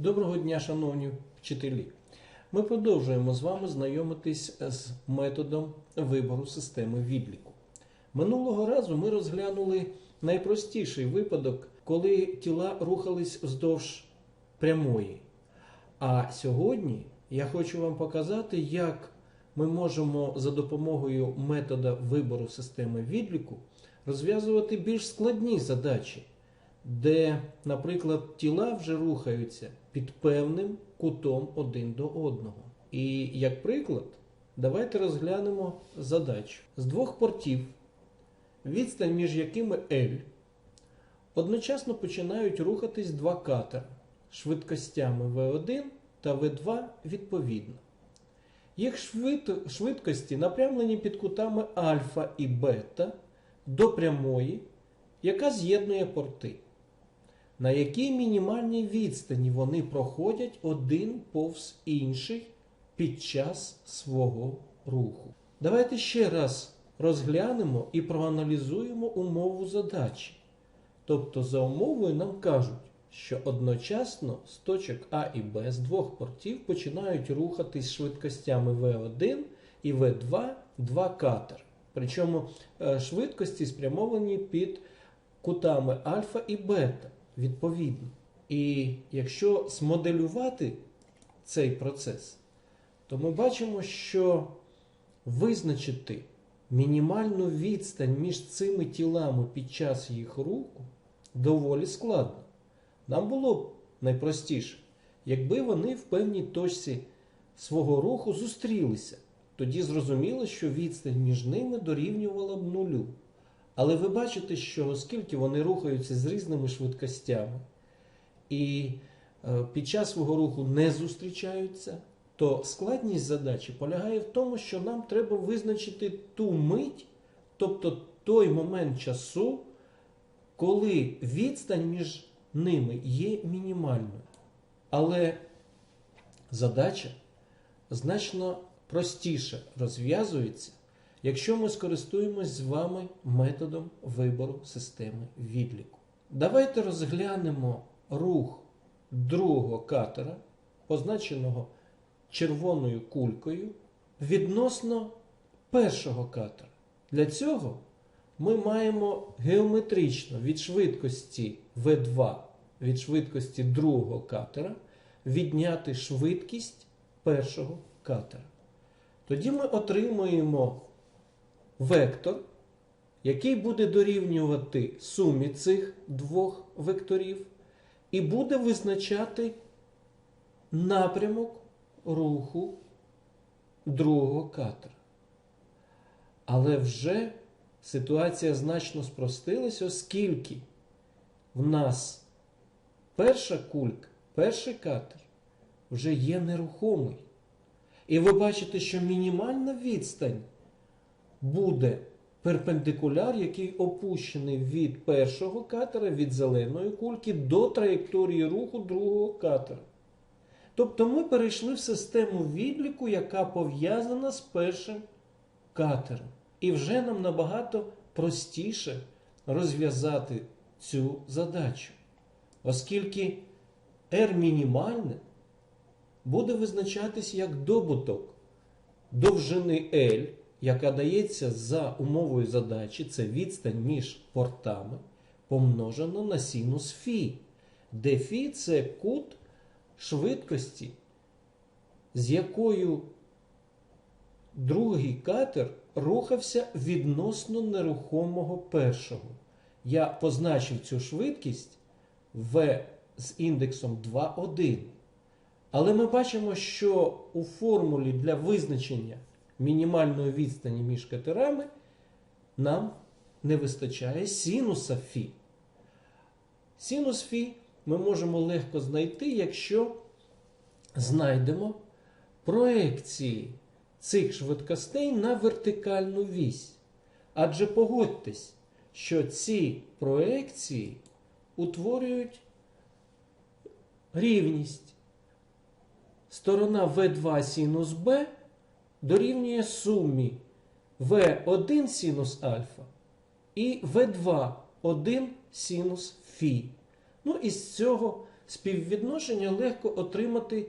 Доброго дня, шановні вчителі. Ми продовжуємо з вами знайомитись з методом вибору системи відліку. Минулого разу ми розглянули найпростіший випадок, коли тіла рухались вздовж прямої. А сьогодні я хочу вам показати, як ми можемо за допомогою метода вибору системи відліку розв'язувати більш складні задачі, де, наприклад, тіла вже рухаються під певним кутом один до одного. І як приклад, давайте розглянемо задачу з двох портів, відстань між якими L, одночасно починають рухатись два катера швидкостями V1 та V2 відповідно. Їх швид- швидкості напрямлені під кутами альфа і бета до прямої, яка з'єднує порти. На якій мінімальній відстані вони проходять один повз інший під час свого руху. Давайте ще раз розглянемо і проаналізуємо умову задачі. Тобто, за умовою нам кажуть, що одночасно з точок А і Б з двох портів починають рухатись швидкостями В1 і В2 два катер. Причому е, швидкості спрямовані під кутами альфа і бета відповідно. І якщо смоделювати цей процес, то ми бачимо, що визначити мінімальну відстань між цими тілами під час їх руху доволі складно. Нам було б найпростіше, якби вони в певній точці свого руху зустрілися. Тоді зрозуміло, що відстань між ними дорівнювала б нулю. Але ви бачите, що оскільки вони рухаються з різними швидкостями і е, під час свого руху не зустрічаються, то складність задачі полягає в тому, що нам треба визначити ту мить, тобто той момент часу, коли відстань між ними є мінімальною. Але задача значно простіше розв'язується, якщо ми скористуємось з вами методом вибору системи відліку. Давайте розглянемо рух другого катера, позначеного червоною кулькою, відносно першого катера. Для цього ми маємо геометрично від швидкості V2 від швидкості другого катера відняти швидкість першого катера. Тоді ми отримуємо вектор, який буде дорівнювати сумі цих двох векторів, і буде визначати напрямок руху другого катера. Але вже ситуація значно спростилась, оскільки в нас перша кулька, перший катер вже є нерухомий. І ви бачите, що мінімальна відстань буде перпендикуляр, який опущений від першого катера, від зеленої кульки до траєкторії руху другого катера. Тобто ми перейшли в систему відліку, яка пов'язана з першим катером. І вже нам набагато простіше розв'язати цю задачу. Оскільки R мінімальне буде визначатись як добуток довжини L, яка дається за умовою задачі, це відстань між портами, помножено на синус φ, де φ це кут швидкості, з якою другий катер рухався відносно нерухомого першого. Я позначив цю швидкість v з індексом 2,1. Але ми бачимо, що у формулі для визначення мінімальної відстані між катерами нам не вистачає синуса φ. Синус φ ми можемо легко знайти, якщо знайдемо проекції цих швидкостей на вертикальну вісь. Адже погодьтесь, що ці проекції утворюють рівність. Сторона V2 синус B дорівнює сумі V1 синус альфа і V2 1 синус φ. Ну і з цього співвідношення легко отримати,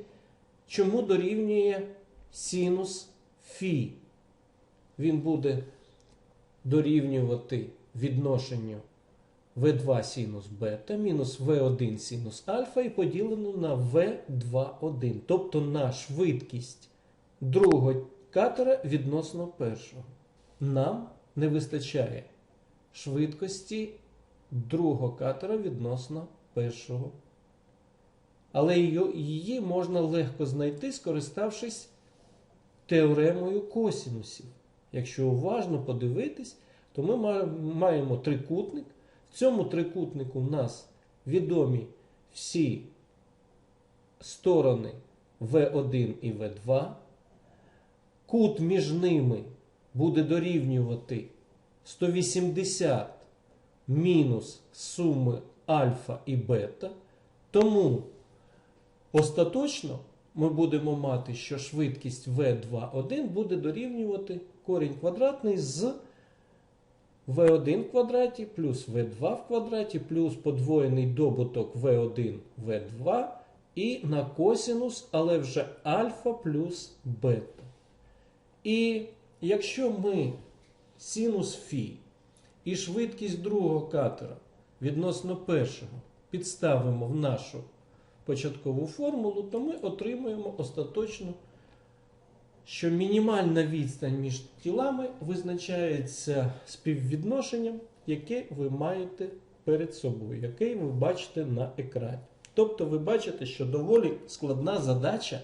чому дорівнює синус фі. Він буде дорівнювати відношенню v2 синус бета мінус v1 синус альфа і поділено на v2,1. Тобто на швидкість другого катера відносно першого. Нам не вистачає швидкості другого катера відносно першого. Але її- можна легко знайти, скориставшись теоремою косінусів. Якщо уважно подивитись, то ми маємо трикутник. В цьому трикутнику в нас відомі всі сторони V1 і V2. Кут між ними буде дорівнювати 180 мінус суми альфа і бета. Тому остаточно ми будемо мати, що швидкість v2,1 буде дорівнювати корінь квадратний з v1 в квадраті плюс v2 в квадраті плюс подвоєний добуток v1 v2 і на косінус, але вже альфа плюс бета. І якщо ми синус фі і швидкість другого катера відносно першого підставимо в нашу початкову формулу, то ми отримуємо остаточно, що мінімальна відстань між тілами визначається співвідношенням, яке ви маєте перед собою, яке ви бачите на екрані. Тобто ви бачите, що доволі складна задача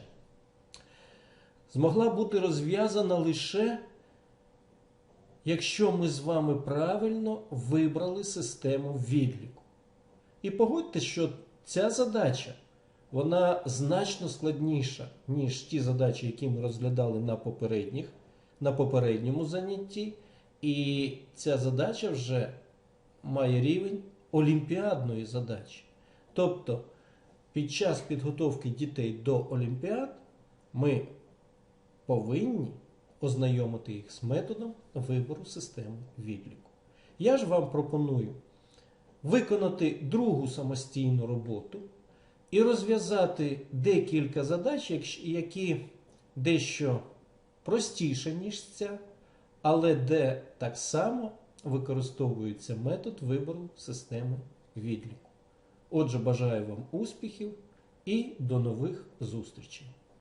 змогла бути розв'язана лише якщо ми з вами правильно вибрали систему відліку. І погодьте, що ця задача вона значно складніша, ніж ті задачі, які ми розглядали на попередніх, на попередньому занятті. І ця задача вже має рівень олімпіадної задачі. Тобто, під час підготовки дітей до олімпіад ми повинні ознайомити їх з методом вибору системи відліку. Я ж вам пропоную виконати другу самостійну роботу і розв'язати декілька задач, які дещо простіше, ніж ця, але де так само використовується метод вибору системи відліку. Отже, бажаю вам успіхів і до нових зустрічей!